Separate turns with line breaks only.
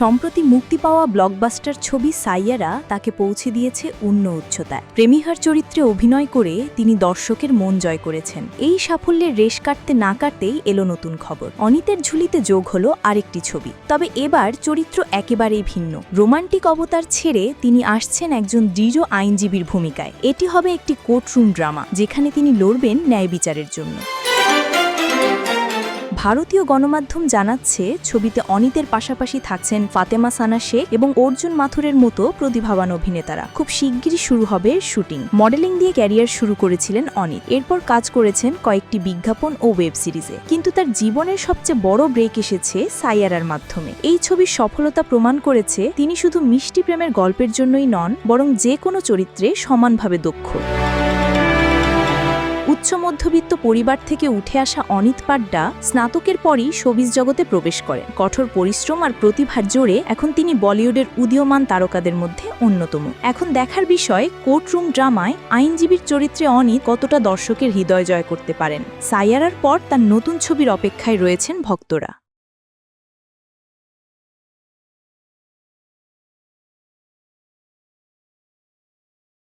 সম্প্রতি মুক্তি পাওয়া ব্লকবাস্টার ছবি সাইয়ারা তাকে পৌঁছে দিয়েছে অন্য উচ্চতায়। প্রেমিহার চরিত্রে অভিনয় করে তিনি দর্শকের মন জয় করেছেন। এই সাফল্যের রেশ কাটতে না কাটতেই এলো নতুন খবর। অনিতের ঝুলিতে যোগ হলো আরেকটি ছবি। তবে এবার চরিত্র একেবারেই ভিন্ন। রোমান্টিক অবতার ছেড়ে তিনি আসছেন একজন দৃঢ় আইনজীবীর ভূমিকায়। এটি হবে একটি কোর্টরুম ড্রামা, যেখানে তিনি লড়বেন ন্যায় বিচারের জন্য। ভারতীয় গণমাধ্যম জানাচ্ছে, ছবিতে অনিতের পাশাপাশি থাকছেন ফাতেমা সানা শেখ এবং অর্জুন মাথুরের মতো প্রতিভাবান অভিনেতারা। খুব শিগগিরই শুরু হবে শুটিং। মডেলিং দিয়ে ক্যারিয়ার শুরু করেছিলেন অনিত। এরপর কাজ করেছেন কয়েকটি বিজ্ঞাপন ও ওয়েব সিরিজে। কিন্তু তার জীবনের সবচেয়ে বড় ব্রেক এসেছে সাইয়ারার মাধ্যমে। এই ছবির সফলতা প্রমাণ করেছে তিনি শুধু মিষ্টি প্রেমের গল্পের জন্যই নন, বরং যে কোনো চরিত্রে সমানভাবে দক্ষ। উচ্চ মধ্যবিত্ত পরিবার থেকে উঠে আসা অনিত পাড্ডা স্নাতকের পরই শোবিজ জগতে প্রবেশ করেন। কঠোর পরিশ্রম আর প্রতিভার জোরে এখন তিনি বলিউডের উদীয়মান তারকাদের মধ্যে অন্যতম। এখন দেখার বিষয়, কোর্টরুম ড্রামায় আইনজীবীর চরিত্রে অনিত কতটা দর্শকের হৃদয় জয় করতে পারেন। সাইয়ারার পর তার নতুন ছবির অপেক্ষায় রয়েছেন ভক্তরা।